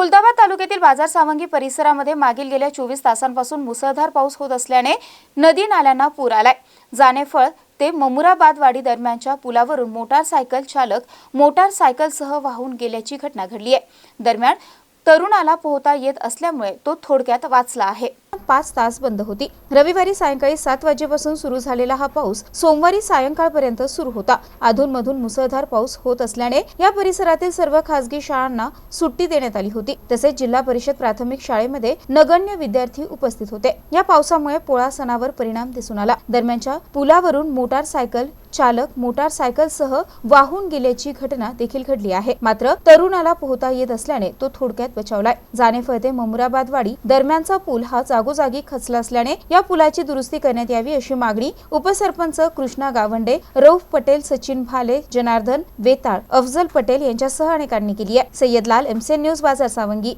खुलदाबाद तालुक्यातील बाजार सावंगी परिसरामध्ये मागील गेल्या चोवीस तासांपासून मुसळधार पाऊस होत असल्याने नदी नाल्यांना पूर आलाय. जानेफळ ते ममुराबादवाडी दरम्यानच्या पुलावरून मोटारसायकल चालक मोटारसायकलसह वाहून गेल्याची घटना घडली आहे. दरम्यान तरुणाला पोहता येत असल्यामुळे तो थोडक्यात वाचला आहे. पाच तास बंद होती. रविवारी सायंकाळी सात वाजेपासून सुरू झालेला हा पाऊस सोमवारी सायंकाळपर्यंत सुरू होता. अधूनमधून मुसळधार पाऊस होत असल्याने या परिसरातील सर्व खासगी शाळांना सुट्टी देण्यात आली होती. तसेच जिल्हा परिषद प्राथमिक शाळेमध्ये नगण्य विद्यार्थी उपस्थित होते. या पावसामुळे पोळा सणावर परिणाम दिसून आला. दरम्यानच्या पुलावरून मोटार सायकल चालक मोटारसायकलसह वाहून गेल्याची घटना देखील घडली आहे. मात्र तरुणाला पोहता येत असल्याने तो थोडक्यात बचावलाय. जानेफळ ते ममुराबादवाडी दरम्यानचा पूल हा जागोजागी खचला असल्याने या पुलाची दुरुस्ती करण्यात यावी अशी मागणी उपसरपंच कृष्णा गावंडे रौफ पटेल सचिन भाले जनार्दन वेताळ अफजल पटेल यांच्यासह अनेकांनी केली आहे. सय्यद लाल एमसीएन न्यूज बाजार सावंगी.